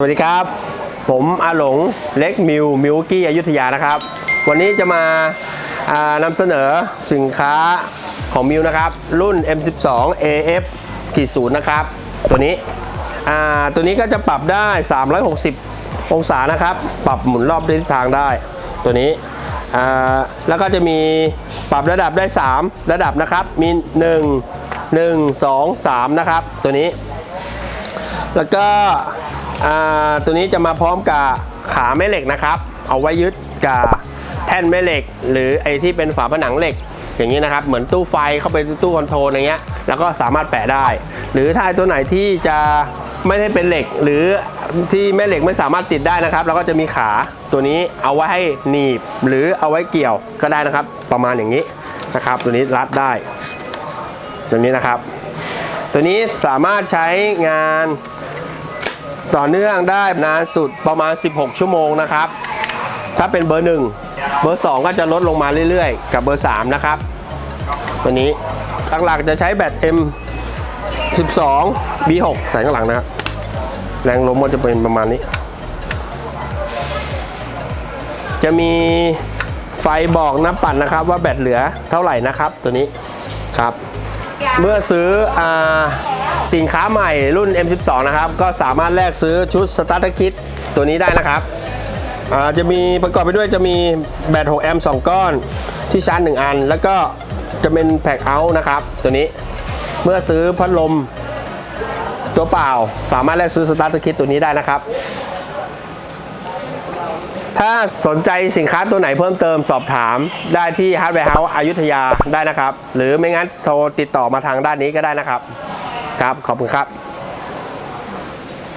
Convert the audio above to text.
สวัสดีครับ ผมอาหลงเล็กมิวมิวกี้อยุธยานะครับ วันนี้จะมาานำเสนอสินค้าของมิวนะครับ รุ่น M12 AF ขีดศูนย์นะครับ ตัวนี้ตัวนี้ก็จะปรับได้ 360 องศานะครับ ปรับหมุนรอบทิศทางได้ ตัวนี้แล้วก็จะมีปรับระดับได้ 3 ระดับนะครับ มี 1 1 2 3 นะครับ ตัวนี้ แล้วก็ ตัวนี้จะมาพร้อมกับขาแม่เหล็กนะครับ เอาไว้ยึดกับแท่นแม่เหล็ก หรือไอ้ที่เป็นฝาผนังเหล็กอย่างนี้นะครับเหมือนตู้ไฟเข้าไปตู้คอนโทรลอย่างเงี้ยแล้วก็สามารถแปะได้ หรือถ้าตัวไหนที่จะไม่ได้เป็นเหล็ก หรือที่แม่เหล็กไม่สามารถติดได้นะครับเราก็จะมีขาตัวนี้เอาไว้ให้หนีบหรือเอาไว้เกี่ยวก็ได้นะครับ ประมาณอย่างนี้นะครับ ตัวนี้รัดได้ ตัวนี้นะครับ ตัวนี้สามารถใช้งาน ต่อเนื่องได้นานสุดประมาณ 16 ชั่วโมงนะครับ ถ้าเป็นเบอร์ 1 เบอร์ 2 ก็จะลดลงมาเรื่อยๆ กับเบอร์ 3 นะครับ ตัวนี้หลักๆจะใช้แบต M 12 B6 ใส่ข้างหลังนะครับ แรงลมมันจะเป็นประมาณนี้ จะมีไฟบอกน้ำปั่นนะครับว่าแบตเหลือเท่าไหร่นะครับตัวนี้ครับ เมื่อซื้ออา สินค้าใหม่รุ่น M12 นะครับ ก็สามารถแลกซื้อชุดสตาร์ทคิดตัวนี้ได้นะครับจะมีประกอบไปด้วยจะมีแบต6แอมป์2ก้อนที่ชาร์จ1อัน แล้วก็จะเป็นแพ็คเอาท์นะครับ ตัวนี้เมื่อซื้อพัดลมตัวเปล่า สามารถแลกซื้อสตาร์ทคิดตัวนี้ได้นะครับ ถ้าสนใจสินค้าตัวไหนเพิ่มเติมสอบถามได้ที่ Hardware House อยุธยาได้นะครับ หรือไม่งั้นโทรติดต่อมาทางด้านนี้ก็ได้นะครับ ครับขอบคุณครับ